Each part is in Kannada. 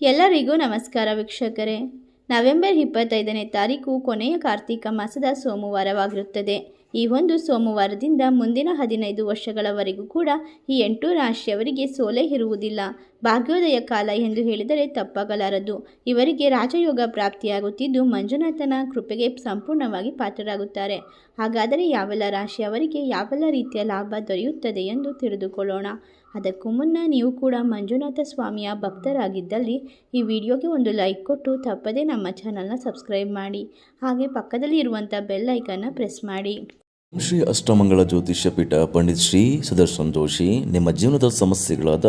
ಎಲ್ಲರಿಗೂ ನಮಸ್ಕಾರ ವೀಕ್ಷಕರೇ. ನವೆಂಬರ್ ಇಪ್ಪತ್ತೈದನೇ ತಾರೀಕು ಕೊನೆಯ ಕಾರ್ತಿಕ ಮಾಸದ ಸೋಮವಾರವಾಗಿರುತ್ತದೆ. ಈ ಒಂದು ಸೋಮವಾರದಿಂದ ಮುಂದಿನ ಹದಿನೈದು ವರ್ಷಗಳವರೆಗೂ ಕೂಡ ಈ ಎಂಟು ರಾಶಿಯವರಿಗೆ ಸೋಲೆ ಇರುವುದಿಲ್ಲ. ಭಾಗ್ಯೋದಯ ಕಾಲ ಎಂದು ಹೇಳಿದರೆ ತಪ್ಪಾಗಲಾರದು. ಇವರಿಗೆ ರಾಜಯೋಗ ಪ್ರಾಪ್ತಿಯಾಗುತ್ತಿದ್ದು ಮಂಜುನಾಥನ ಕೃಪೆಗೆ ಸಂಪೂರ್ಣವಾಗಿ ಪಾತ್ರರಾಗುತ್ತಾರೆ. ಹಾಗಾದರೆ ಯಾವೆಲ್ಲ ರಾಶಿಯವರಿಗೆ ಯಾವೆಲ್ಲ ರೀತಿಯ ಲಾಭ ದೊರೆಯುತ್ತದೆ ಎಂದು ತಿಳಿದುಕೊಳ್ಳೋಣ. ಅದಕ್ಕೂ ಮುನ್ನ ನೀವು ಕೂಡ ಮಂಜುನಾಥ ಸ್ವಾಮಿಯ ಭಕ್ತರಾಗಿದ್ದಲ್ಲಿ ಈ ವಿಡಿಯೋಗೆ ಒಂದು ಲೈಕ್ ಕೊಟ್ಟು ತಪ್ಪದೇ ನಮ್ಮ ಚಾನಲ್ನ ಸಬ್ಸ್ಕ್ರೈಬ್ ಮಾಡಿ. ಹಾಗೆ ಪಕ್ಕದಲ್ಲಿ ಇರುವಂಥ ಬೆಲ್ ಐಕನ್ನ ಪ್ರೆಸ್ ಮಾಡಿ. ಶ್ರೀ ಅಷ್ಟಮಂಗಳ ಜ್ಯೋತಿಷ್ಯ ಪೀಠ ಪಂಡಿತ್ ಶ್ರೀ ಸುದರ್ಶನ್ ಜೋಶಿ ನಿಮ್ಮ ಜೀವನದ ಸಮಸ್ಯೆಗಳಾದ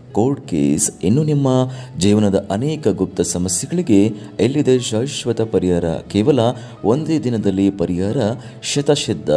ಕೋರ್ಟ್ ಕೇಸ್, ಇನ್ನು ನಿಮ್ಮ ಜೀವನದ ಅನೇಕ ಗುಪ್ತ ಸಮಸ್ಯೆಗಳಿಗೆ ಎಲ್ಲಿದೆ ಶಾಶ್ವತ ಪರಿಹಾರ? ಕೇವಲ ಒಂದೇ ದಿನದಲ್ಲಿ ಪರಿಹಾರ? ಶತಸಿದ್ಧ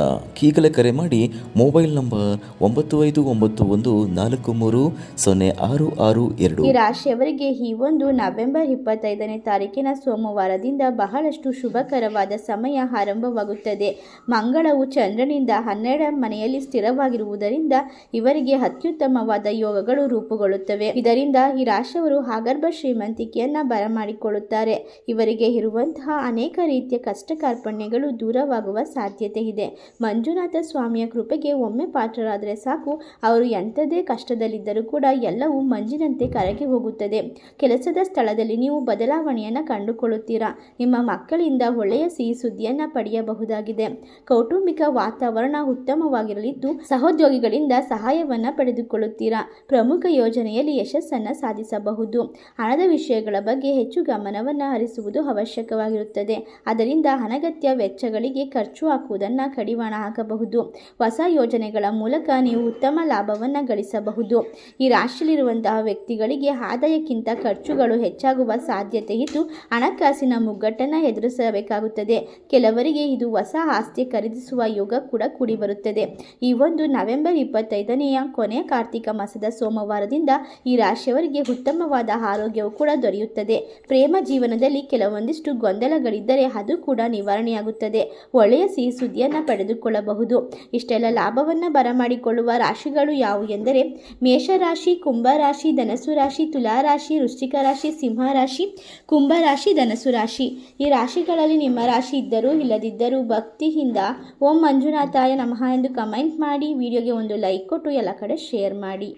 ಈಗಲೇ ಕರೆ ಮಾಡಿ ಮೊಬೈಲ್ ನಂಬರ್ ಒಂಬತ್ತು ಐದು ಒಂಬತ್ತು ಒಂದು ನಾಲ್ಕು ಮೂರು ಸೊನ್ನೆ ಆರು ಆರು ಎರಡು. ಈ ರಾಶಿಯವರಿಗೆ ಈ ಒಂದು ನವೆಂಬರ್ ಇಪ್ಪತ್ತೈದನೇ ತಾರೀಕಿನ ಸೋಮವಾರದಿಂದ ಬಹಳಷ್ಟು ಶುಭಕರವಾದ ಸಮಯ ಆರಂಭವಾಗುತ್ತದೆ. ಮಂಗಳವು ಚಂದ್ರನಿಂದ ಹನ್ನೆರಡ ಮನೆಯಲ್ಲಿ ಸ್ಥಿರವಾಗಿರುವುದರಿಂದ ಇವರಿಗೆ ಅತ್ಯುತ್ತಮವಾದ ಯೋಗಗಳು ರೂಪುಗೊಳ್ಳುತ್ತವೆ. ಇದರಿಂದ ಈ ರಾಶಿಯವರು ಆಗರ್ಭ ಶ್ರೀಮಂತಿಕೆಯನ್ನ ಬರಮಾಡಿಕೊಳ್ಳುತ್ತಾರೆ. ಇವರಿಗೆ ಇರುವಂತಹ ಅನೇಕ ರೀತಿಯ ಕಷ್ಟ ಕಾರ್ಪಣ್ಯಗಳು ದೂರವಾಗುವ ಸಾಧ್ಯತೆ ಇದೆ. ಮಂಜುನಾಥ ಸ್ವಾಮಿಯ ಕೃಪೆಗೆ ಒಮ್ಮೆ ಪಾತ್ರರಾದರೆ ಸಾಕು. ಅವರು ಎಂಥದೇ ಕಷ್ಟದಲ್ಲಿದ್ದರೂ ಕೂಡ ಎಲ್ಲವೂ ಮಂಜಿನಂತೆ ಕರಗಿ ಹೋಗುತ್ತದೆ. ಕೆಲಸದ ಸ್ಥಳದಲ್ಲಿ ನೀವು ಬದಲಾವಣೆಯನ್ನು ಕಂಡುಕೊಳ್ಳುತ್ತೀರಾ? ನಿಮ್ಮ ಮಕ್ಕಳಿಂದ ಒಳ್ಳೆಯ ಸಿಹಿ ಸುದ್ದಿಯನ್ನು ಪಡೆಯಬಹುದಾಗಿದೆ. ಕೌಟುಂಬಿಕ ವಾತಾವರಣ ಉತ್ತಮವಾಗಿರಲಿದ್ದು ಸಹೋದ್ಯೋಗಿಗಳಿಂದ ಸಹಾಯವನ್ನು ಪಡೆದುಕೊಳ್ಳುತ್ತೀರಾ? ಪ್ರಮುಖ ಯೋಜನೆಯಲ್ಲಿ ಯಶಸ್ಸನ್ನು ಸಾಧಿಸಬಹುದು. ಹಣದ ವಿಷಯಗಳ ಬಗ್ಗೆ ಹೆಚ್ಚು ಗಮನವನ್ನು ಹರಿಸುವುದು ಅವಶ್ಯಕವಾಗಿರುತ್ತದೆ. ಅದರಿಂದ ಅನಗತ್ಯ ವೆಚ್ಚಗಳಿಗೆ ಖರ್ಚು ಹಾಕುವುದನ್ನು ಕಡಿವಾಣ ಹಾಕಬಹುದು. ಹೊಸ ಯೋಜನೆಗಳ ಮೂಲಕ ನೀವು ಉತ್ತಮ ಲಾಭವನ್ನು ಗಳಿಸಬಹುದು. ಈ ರಾಶಿಯಲ್ಲಿರುವಂತಹ ವ್ಯಕ್ತಿಗಳಿಗೆ ಆದಾಯಕ್ಕಿಂತ ಖರ್ಚುಗಳು ಹೆಚ್ಚಾಗುವ ಸಾಧ್ಯತೆ ಇದ್ದು, ಹಣಕಾಸಿನ ಮುಗ್ಗಟ್ಟನ್ನು ಎದುರಿಸಬೇಕಾಗುತ್ತದೆ. ಕೆಲವರಿಗೆ ಇದು ಹೊಸ ಆಸ್ತಿ ಖರೀದಿಸುವ ಯೋಗ ಕೂಡ ಕೂಡಿಬರುತ್ತದೆ. ಈ ಒಂದು ನವೆಂಬರ್ ಇಪ್ಪತ್ತೈದನೆಯ ಕೊನೆಯ ಕಾರ್ತಿಕ ಮಾಸದ ಸೋಮವಾರದಿಂದ ಈ ರಾಶಿಯವರಿಗೆ ಉತ್ತಮವಾದ ಆರೋಗ್ಯವು ಕೂಡ ದೊರೆಯುತ್ತದೆ. ಪ್ರೇಮ ಜೀವನದಲ್ಲಿ ಕೆಲವೊಂದಿಷ್ಟು ಗೊಂದಲಗಳಿದ್ದರೆ ಅದು ಕೂಡ ನಿವಾರಣೆಯಾಗುತ್ತದೆ. ಒಳ್ಳೆಯ ಸಿಹಿ ಸುದ್ದಿಯನ್ನು ಪಡೆದುಕೊಳ್ಳಬಹುದು. ಇಷ್ಟೆಲ್ಲ ಲಾಭವನ್ನು ಬರಮಾಡಿಕೊಳ್ಳುವ ರಾಶಿಗಳು ಯಾವುವು ಎಂದರೆ, ಮೇಷರಾಶಿ, ಕುಂಭರಾಶಿ ಧನಸು ರಾಶಿ ತುಲಾರಾಶಿ ವೃಶ್ಚಿಕ ರಾಶಿ ಸಿಂಹ ರಾಶಿ ಕುಂಭರಾಶಿ ಧನಸು ರಾಶಿ ಈ ರಾಶಿಗಳಲ್ಲಿ ನಿಮ್ಮ ರಾಶಿ ಇದ್ದರೂ ಇಲ್ಲದಿದ್ದರೂ ಭಕ್ತಿಯಿಂದ ಓಂ ಮಂಜುನಾಥಾಯ ನಮಃ ಎಂದು ಕಮೆಂಟ್ ಮಾಡಿ, ವಿಡಿಯೋಗೆ ಒಂದು ಲೈಕ್ ಕೊಟ್ಟು ಎಲ್ಲ ಕಡೆ ಶೇರ್ ಮಾಡಿ.